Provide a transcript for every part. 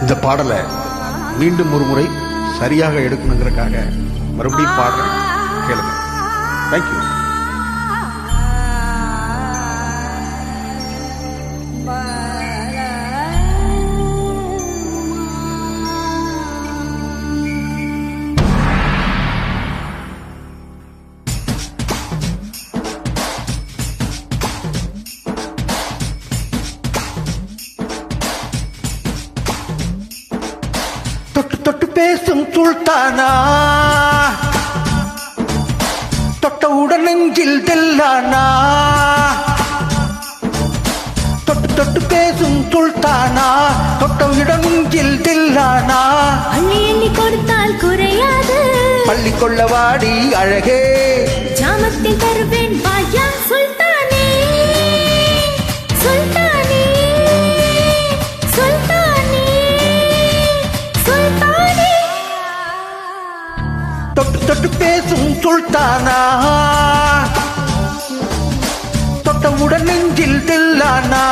இந்த பாடலை மீண்டும் ஒரு முறை சரியாக எடுக்கணுங்கிறக்காக மறுபடியும் பாடுறேன். கேளுங்க. தேங்க்யூ தொட்டு தொட்டு பேசும் சுல்தானா? தொட்டவுடன் நெஞ்சில் தெல்லானா? தொட்டு தொட்டு பேசும் சுல்தானா? தொட்டவுடன் நெஞ்சில் தில்லானா? அள்ளி எண்ணி கொடுத்தால் குறையாது. பள்ளி கொள்ளவாடி அழகே. தொட்டு பேசும் சுல்தானா? தொட்டவுடன் நெஞ்சில் தில்லானா?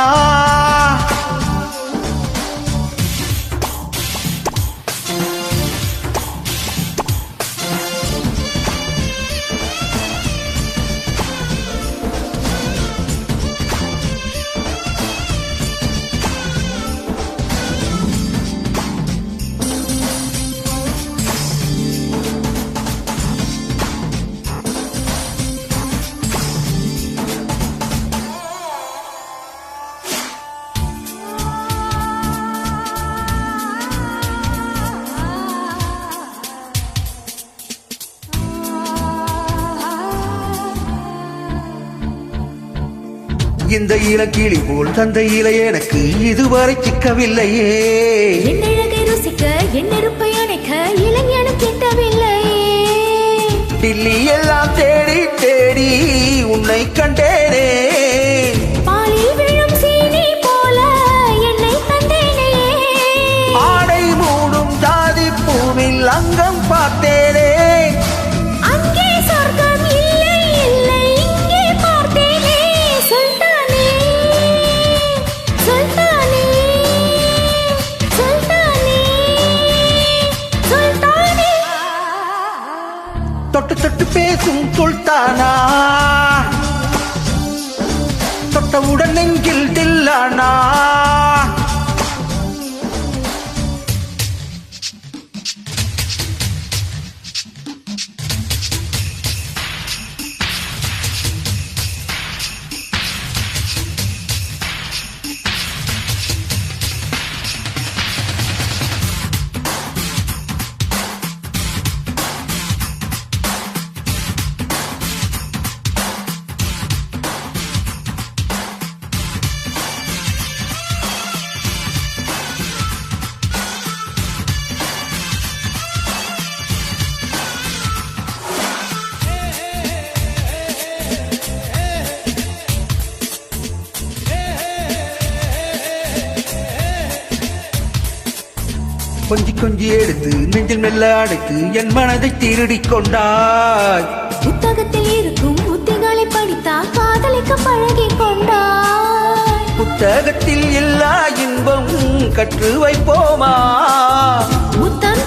இந்த இளக்கிளி போல் தந்தையில எனக்கு இதுவரை சிக்கவில்லையே. என் அழகை ருசிக்க என் நெருப்பை அணைக்க டில்லி எல்லாம் தேடி தேடி உன்னை கண்டேனே தொட்டு பேசும் சுல்தானா கொஞ்சி கொஞ்சி எடுத்து நெஞ்சில் மெல்ல அடைத்து என் மனதை திருடிக் கொண்டாய். புத்தகத்தில் இருக்கும் உத்திகளை படித்தா காதலிக்க பழகிக் கொண்டாய். புத்தகத்தில் எல்லா இன்பம் கற்று வைப்போமா? முத்தம்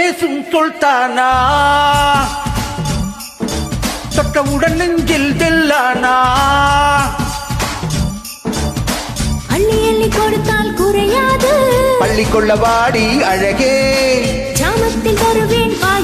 பேசும் சுல்தானா? தொட்டவுடன் நெஞ்சில் தில்லானா? அள்ளி அள்ளி கொடுத்தால் குறையாது. பள்ளி கொள்ளவாடி அழகே. ஜாமத்தில் தருவேன் வா